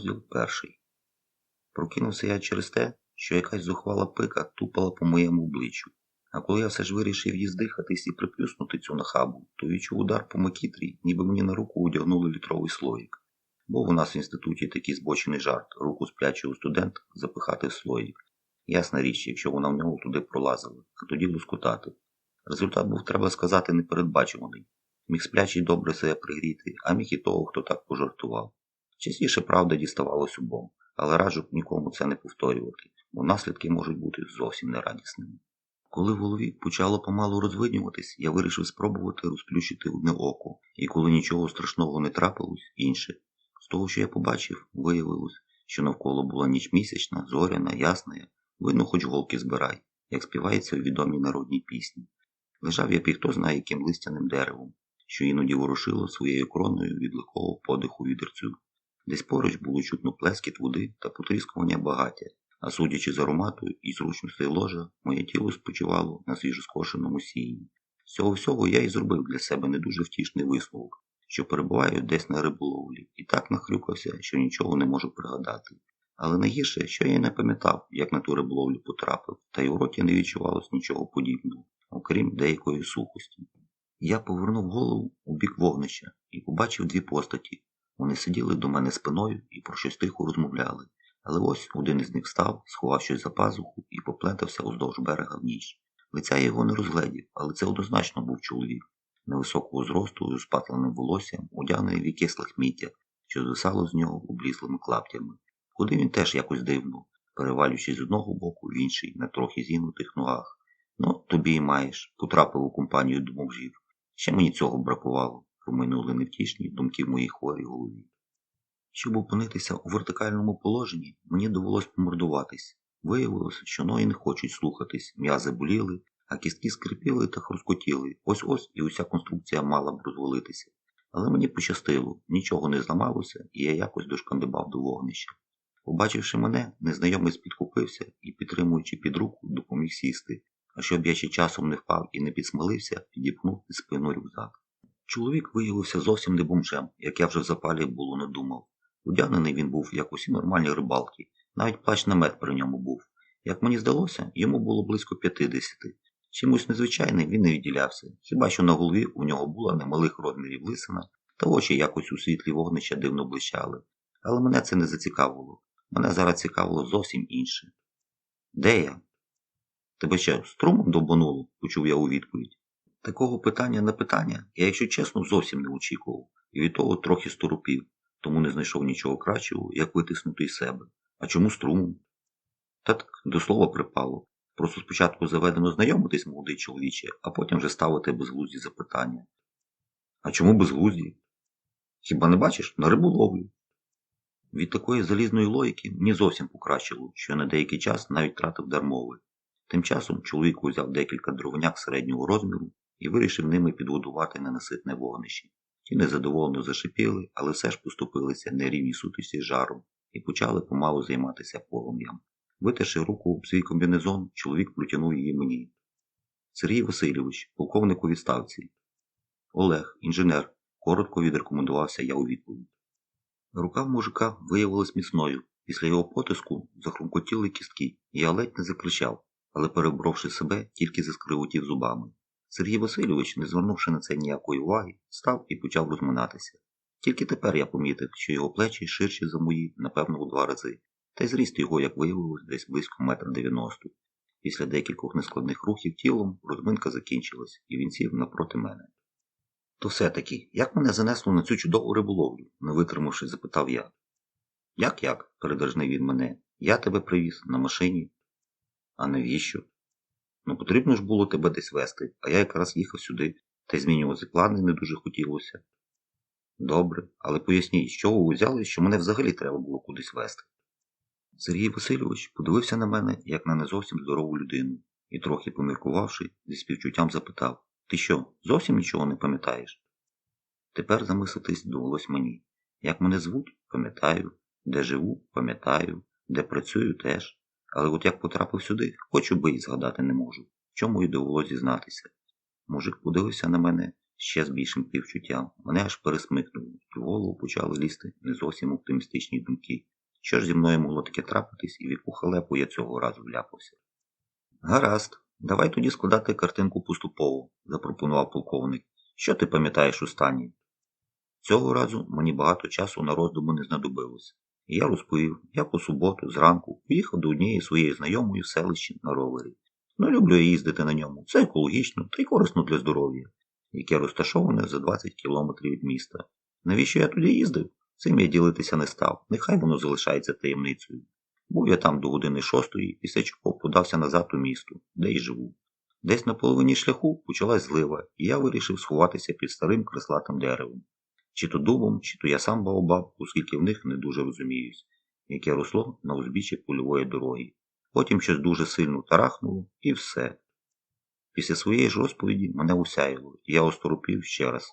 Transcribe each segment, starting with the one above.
Розділ перший. Прокинувся я через те, що якась зухвала пика тупала по моєму обличчю. А коли я все ж вирішив їздихатись і приплюснути цю нахабу, то відчув удар по макітрі, ніби мені на руку одягнули літровий слоїк. Був у нас в інституті такий збочений жарт руку сплячого студента запихати в слоїк. Ясна річ, якщо вона в нього туди пролазила, а тоді лускутати. Результат був, треба сказати, непередбачуваний. Міг сплячий добре себе пригріти, а міг і того, хто так пожартував. Частіше правда діставалось обом, але раджу нікому це не повторювати, бо наслідки можуть бути зовсім нерадісними. Коли в голові почало помалу розвиднюватись, я вирішив спробувати розплющити одне око, і коли нічого страшного не трапилось, інше. З того, що я побачив, виявилось, що навколо була ніч місячна, зоряна, ясна, видно, хоч голки збирай, як співається у відомій народній пісні. Лежав я під хто знає яким листяним деревом, що іноді ворушило своєю кроною від лихого подиху вітерцю. Десь поруч було чутно плескіт води та потріскування багаття, а судячи з аромату і зручностей ложа, моє тіло спочивало на свіжоскошеному сіні. З цього всього я і зробив для себе не дуже втішний висновок, що перебуваю десь на риболовлі, і так нахрюкався, що нічого не можу пригадати. Але найгірше, що я й не пам'ятав, як на ту риболовлю потрапив, та й у роті не відчувалось нічого подібного, окрім деякої сухості. Я повернув голову у бік вогнища і побачив дві постаті. Вони сиділи до мене спиною і про щось тихо розмовляли. Але ось один із них став, сховав щось за пазуху і поплентався уздовж берега в ніч. Лиця його не розгледів, але це однозначно був чоловік, невисокого зросту з патленим волоссям, одягнений в якесь лахміття, що звисало з нього облізлими клаптями. Куди він теж якось дивно, перевалюючись з одного боку в інший на трохи зігнутих ногах. Ну, тобі й маєш, потрапив у компанію домовжів. Ще мені цього бракувало, проминули невтішні думки в моїй хворій голові. Щоб опинитися у вертикальному положенні, мені довелось помордуватись. Виявилося, що ноги не хочуть слухатись, м'язи боліли, а кістки скрипіли та хрускотіли. Ось ось і уся конструкція мала б розвалитися. Але мені пощастило, нічого не зламалося, і я якось дошкандибав до вогнища. Побачивши мене, незнайомець підхопився і, підтримуючи під руку, допоміг сісти, а щоб я ще часом не впав і не підсмалився, підіпнув під спину рюкзак. Чоловік виявився зовсім не бомжем, як я вже в запалі було не думав. Одягнений він був, як усі нормальні рибалки, навіть плащ намет при ньому був. Як мені здалося, йому було близько 50. Чимось незвичайним він не відділявся, хіба що на голові у нього була немалих розмірів лисина, та очі якось у світлі вогнища дивно блищали. Але мене це не зацікавило. Мене зараз цікавило зовсім інше. Де я? Тебе ще струмом довбануло, почув я у відповідь. Такого питання на питання я, якщо чесно, зовсім не очікував, і від того трохи сторопів, тому не знайшов нічого кращого, як витиснути із себе. А чому струмом? Та так до слова припало. Просто спочатку заведено знайомитись, молодий чоловіче, а потім вже ставити безглузді запитання. А чому безглузді? Хіба не бачиш? На риболовлю. Від такої залізної логіки мені зовсім покращило, що я на деякий час навіть тратив дармови. Тим часом чоловік узяв декілька дровняк середнього розміру і вирішив ними підгодувати ненаситне вогнище. Ті незадоволено зашипіли, але все ж поступилися нерівні сутисті жаром і почали помалу займатися полум'ям. Витерши руку в свій комбінезон, чоловік протягнув її мені. Сергій Васильович, полковник у відставці. Олег, інженер, коротко відрекомендувався я у відповідь. Рука мужика виявилась міцною. Після його потиску захрумкотіли кістки, і я ледь не закричав, але, переборовши себе, тільки заскривотів зубами. Сергій Васильович, не звернувши на це ніякої уваги, став і почав розминатися. Тільки тепер я помітив, що його плечі ширші за мої, напевно, у два рази, та й зріст його, як виявилось, десь близько метр дев'яносто. Після декількох нескладних рухів тілом розминка закінчилась, і він сів напроти мене. То все-таки, як мене занесло на цю чудову риболовлю? не витримавши, запитав я. Як як? передражнив він мене. Я тебе привіз на машині. А навіщо? Ну, потрібно ж було тебе десь вести, а я якраз їхав сюди, та й змінювати плани не дуже хотілося. Добре, але поясніть, з чого ви взяли, що мене взагалі треба було кудись вести. Сергій Васильович подивився на мене, як на не зовсім здорову людину, і, трохи поміркувавши, зі співчуттям запитав Ти що, зовсім нічого не пам'ятаєш? Тепер замислитись довелось мені. Як мене звуть, пам'ятаю, де живу, пам'ятаю, де працюю теж. Але от як потрапив сюди, хочу би і згадати не можу, чому й довелося зізнатися. Мужик подивився на мене ще з більшим півчуттям. Мене аж пересмикнуло, в голову почали лізти не зовсім оптимістичні думки. Що ж зі мною могло таке трапитись і в яку халепу я цього разу вляпався? Гаразд, давай тоді складати картинку поступово, запропонував полковник. Що ти пам'ятаєш останнє? Цього разу мені багато часу на роздуму не знадобилося. Я розповів, як у суботу зранку поїхав до однієї своєї знайомої в селищі на ровері. Ну, люблю я їздити на ньому. Це екологічно та й корисно для здоров'я, яке розташоване за 20 кілометрів від міста. Навіщо я туди їздив? Цим я ділитися не став. Нехай воно залишається таємницею. Був я там до години шостої, після чого подався назад у місто, де й живу. Десь на половині шляху почалась злива, і я вирішив сховатися під старим креслатим деревом. Чи то дубом, чи то я сам баобаб, оскільки в них не дуже розуміюсь, яке росло на узбіччі польової дороги. Потім щось дуже сильно тарахнуло, і все. Після своєї ж розповіді мене усяяло, і я осторопів ще раз.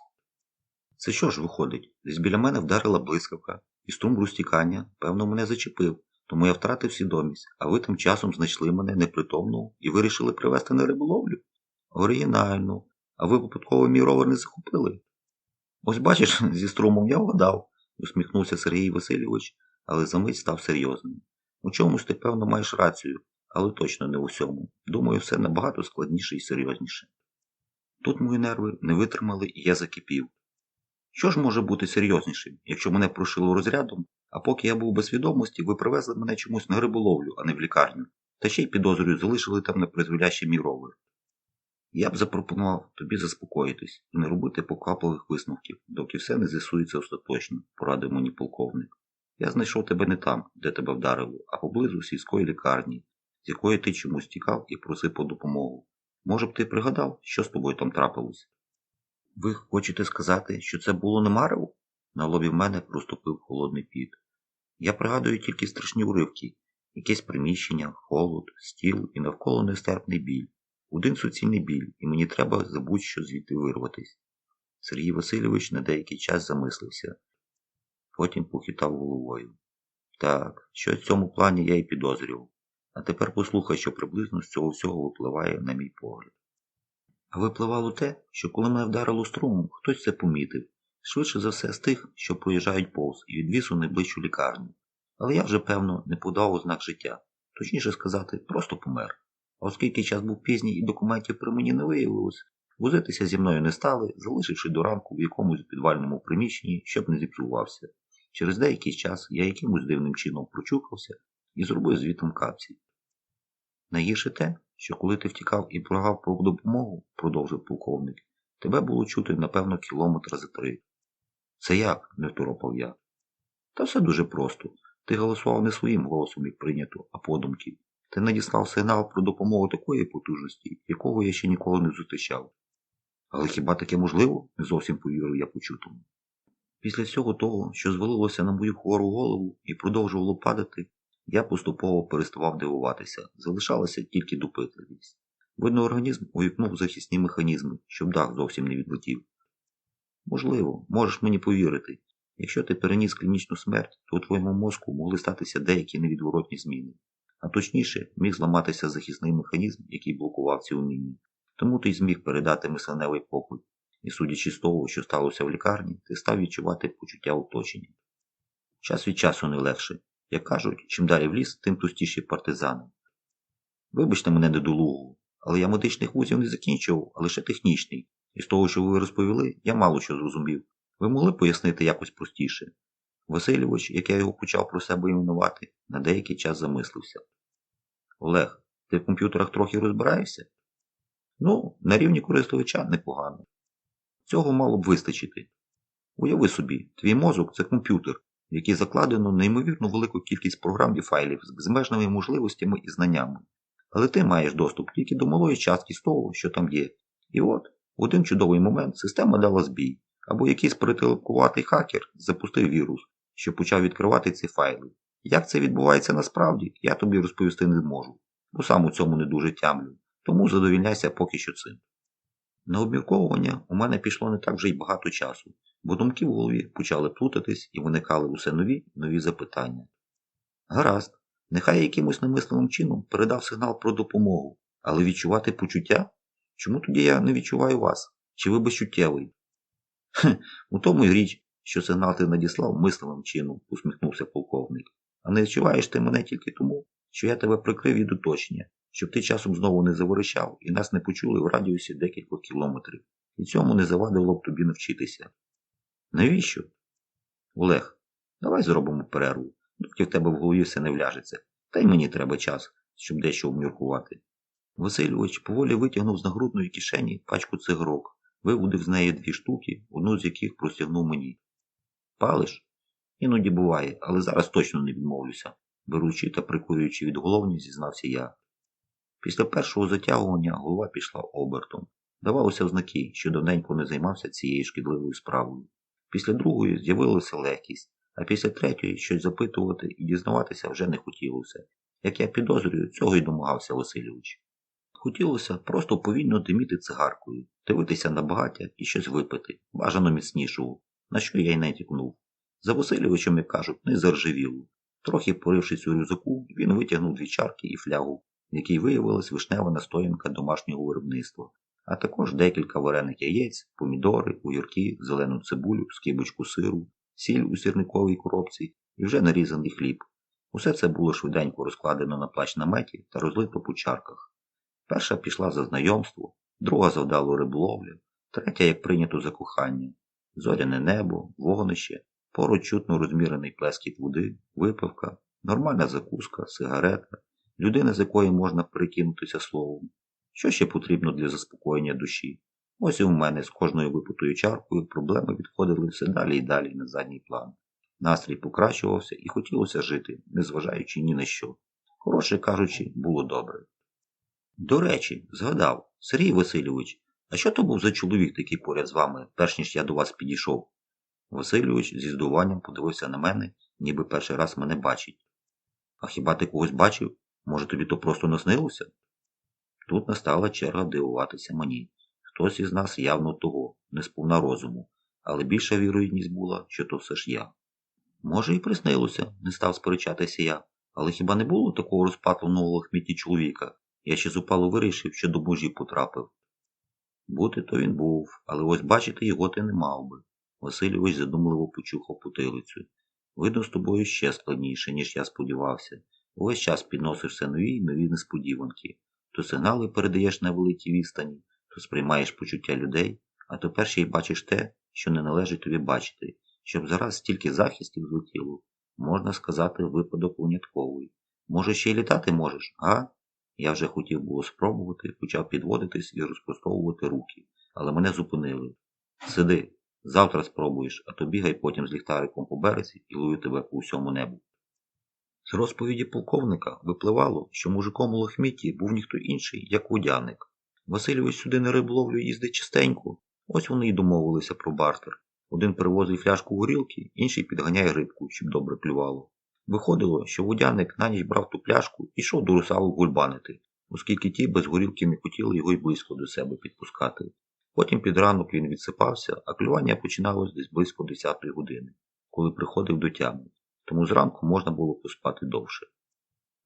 Це що ж виходить? Десь біля мене вдарила блискавка, і струм розтікання, певно, мене зачепив, тому я втратив свідомість, а ви тим часом знайшли мене непритомного і вирішили привезти на риболовлю? Оригінально. А ви випадково мій ровер не захопили? Ось бачиш, зі струмом я вгадав, усміхнувся Сергій Васильович, але за мить став серйозним. У чомусь ти, певно, маєш рацію, але точно не у всьому. Думаю, все набагато складніше і серйозніше. Тут мої нерви не витримали, і я закипів. Що ж може бути серйознішим, якщо мене прошило розрядом, а поки я був без свідомості, ви привезли мене чомусь на риболовлю, а не в лікарню, та ще й підозрюю залишили там непризволяще мій ровер. Я б запропонував тобі заспокоїтись і не робити поквапливих висновків, доки все не з'ясується остаточно, порадив мені полковник. Я знайшов тебе не там, де тебе вдарило, а поблизу сільської лікарні, з якої ти чомусь тікав і просив по допомогу. Може б ти пригадав, що з тобою там трапилось? Ви хочете сказати, що це було не марево? На лобі в мене проступив холодний піт. Я пригадую тільки страшні уривки, якесь приміщення, холод, стіл і навколо нестерпний біль. Один суцільний біль, і мені треба за будь-що звідти вирватись. Сергій Васильович на деякий час замислився, потім похитав головою. Так, що в цьому плані я і підозрював. А тепер послухай, що приблизно з цього всього випливає, на мій погляд. А випливало те, що коли мене вдарило струмом, хтось це помітив, швидше за все з тих, що проїжджають повз і відвіз у найближчу лікарню. Але я вже, певно, не подав ознак життя, точніше сказати, просто помер. Оскільки час був пізній і документів при мені не виявилось, возитися зі мною не стали, залишивши до ранку в якомусь підвальному приміщенні, щоб не зіпсувався. Через деякий час я якимось дивним чином прочухався і зробив звітом капці. Найгірше те, що коли ти втікав і прогав про допомогу, продовжив полковник, тебе було чути, напевно, кілометра за три. Це як? не второпав я. Та все дуже просто. Ти голосував не своїм голосом, як прийнято, а подумки. Ти надіслав сигнал про допомогу такої потужності, якого я ще ніколи не зустрічав. Але хіба таке можливо? не зовсім повірив я почутому. Після всього того, що звалилося на мою хвору голову і продовжувало падати, я поступово переставав дивуватися, залишалася тільки допитливість. Видно, організм увікнув захисні механізми, щоб дах зовсім не відлетів. Можливо, можеш мені повірити, якщо ти переніс клінічну смерть, то у твоєму мозку могли статися деякі невідворотні зміни, а точніше, міг зламатися захисний механізм, який блокував ці уміння. Тому ти й зміг передати мисленевий покой, і, судячи з того, що сталося в лікарні, ти став відчувати почуття оточення. Час від часу не легше. Як кажуть, чим далі в ліс, тим тустіші партизани. Вибачте мене недолугу, але я медичних вузів не закінчував, а лише технічний. І з того, що ви розповіли, я мало що зрозумів. Ви могли пояснити якось простіше. Васильович, як я його почав про себе іменувати, на деякий час замислився. Олег, ти в комп'ютерах трохи розбираєшся? Ну, на рівні користувача непогано. Цього мало б вистачити. Уяви собі, твій мозок це комп'ютер, в який закладено неймовірно велику кількість програм і файлів з безмежними можливостями і знаннями. Але ти маєш доступ тільки до малої частки з того, що там є. І от, в один чудовий момент система дала збій, або якийсь перетелепкуватий хакер запустив вірус, що почав відкривати ці файли. Як це відбувається насправді, я тобі розповісти не зможу, бо сам у цьому не дуже тямлю, тому задовільняйся поки що цим. На обмірковування у мене пішло не так вже й багато часу, бо думки в голові почали плутатись і виникали усе нові нові запитання. Гаразд, нехай якимось немисливим чином передав сигнал про допомогу, але відчувати почуття? Чому тоді я не відчуваю вас? Чи ви безчуттєвий? Хм, у тому й річ, що сигнал ти надіслав мисливим чином, усміхнувся полковник. А не відчуваєш ти мене тільки тому, що я тебе прикрив від уточнення, щоб ти часом знову не заворищав і нас не почули в радіусі декількох кілометрів. І цьому не завадило б тобі навчитися. Навіщо? Олег, давай зробимо перерву, доки в тебе в голові все не вляжеться, та й мені треба час, щоб дещо обміркувати. Васильович поволі витягнув з нагрудної кишені пачку цигарок, виводив з неї дві штуки, одну з яких простягнув мені. Палиш? Іноді буває, але зараз точно не відмовлюся, беручи та прикурюючи від головні, зізнався я. Після першого затягування голова пішла обертом. Давалося в що давненько не займався цією шкідливою справою. Після другої з'явилася легкість, а після третьої щось запитувати і дізнаватися вже не хотілося. Як я підозрюю, цього й домагався Васильович. Хотілося просто повільно диміти цигаркою, дивитися на багаття і щось випити, бажано міцнішого, на що я й не тікнув. За Васильовичем, як кажуть, не заржавіло. Трохи порившись у рюкзаку, він витягнув дві чарки і флягу, в якій виявилась вишнева настоянка домашнього виробництва, а також декілька варених яєць, помідори, огірки, зелену цибулю, скибочку сиру, сіль у сірниковій коробці і вже нарізаний хліб. Усе це було швиденько розкладено на плач наметі та розлито по чарках. Перша пішла за знайомство, друга за вдалу риболовлю, третя, як прийнято за кохання, зоряне небо, вогнище, поруч чутно розмірений плескіт води, випивка, нормальна закуска, сигарета, людина, з якої можна перекинутися словом. Що ще потрібно для заспокоєння душі? Ось і у мене з кожною випутою чаркою проблеми відходили все далі і далі на задній план. Настрій покращувався і хотілося жити, незважаючи ні на що. Хороше кажучи, було добре. До речі, згадав, Сергій Васильович, а що то був за чоловік такий поряд з вами, перш ніж я до вас підійшов? Васильович зі здуванням подивився на мене, ніби перший раз мене бачить. А хіба ти когось бачив? Може, тобі то просто наснилося? Тут настала черга дивуватися мені. Хтось із нас явно того, не сповна розуму, але більша вірогідність була, що то все ж я. Може, і приснилося, не став сперечатися я, але хіба не було такого розпатленого лохміті чоловіка? Я ще зупало вирішив, що до божі потрапив. Бути то він був, але ось бачити його ти не мав би. Васильович задумливо почухав потилицю. Видно, з тобою ще складніше, ніж я сподівався. Увесь час підносишся нові й нові несподіванки. То сигнали передаєш на великій відстані, то сприймаєш почуття людей, а то перше й бачиш те, що не належить тобі бачити, щоб зараз стільки захистів злетіло. Можна сказати, випадок винятковий. Може, ще й літати можеш, а? Я вже хотів було спробувати, почав підводитись і розпростовувати руки, але мене зупинили. Сиди, завтра спробуєш, а то бігай потім з ліхтариком по березі і лую тебе по усьому небу. З розповіді полковника випливало, що мужиком у лохміті був ніхто інший, як водяник. Васильович сюди на риболовлю їздить частенько, ось вони й домовилися про бартер. Один привозить фляжку горілки, інший підганяє рибку, щоб добре плювало. Виходило, що водяник на ніч брав ту пляшку і йшов до русалок гульбанити, оскільки ті без горілки не хотіли його й близько до себе підпускати. Потім під ранок він відсипався, а клювання починалось десь близько 10 години, коли приходив до тями, тому зранку можна було поспати довше.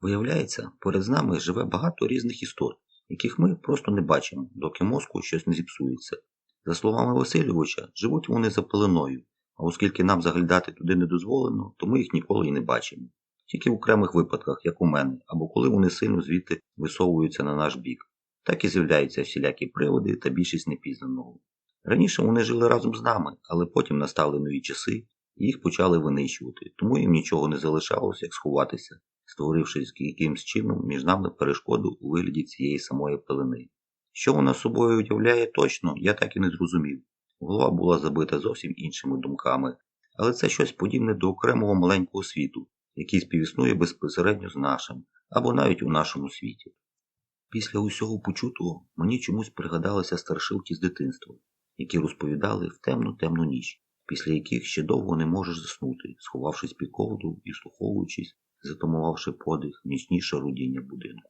Виявляється, поряд з нами живе багато різних істот, яких ми просто не бачимо, доки мозку щось не зіпсується. За словами Васильовича, живуть вони за пеленою, а оскільки нам заглядати туди не дозволено, то ми їх ніколи і не бачимо. Тільки в окремих випадках, як у мене, або коли вони сильно звідти висовуються на наш бік, так і з'являються всілякі приводи та більшість непізнаного. Раніше вони жили разом з нами, але потім настали нові часи і їх почали винищувати, тому їм нічого не залишалося, як сховатися, створивши якимсь чином між нами перешкоду у вигляді цієї самої пелени. Що вона собою уявляє точно, я так і не зрозумів. Голова була забита зовсім іншими думками, але це щось подібне до окремого маленького світу, який співіснує безпосередньо з нашим, або навіть у нашому світі. Після усього почутого мені чомусь пригадалися старшилки з дитинства, які розповідали в темну темну ніч, після яких ще довго не можеш заснути, сховавшись під ковду і слуховуючись, затамувавши подих нічніше рудіння будинку.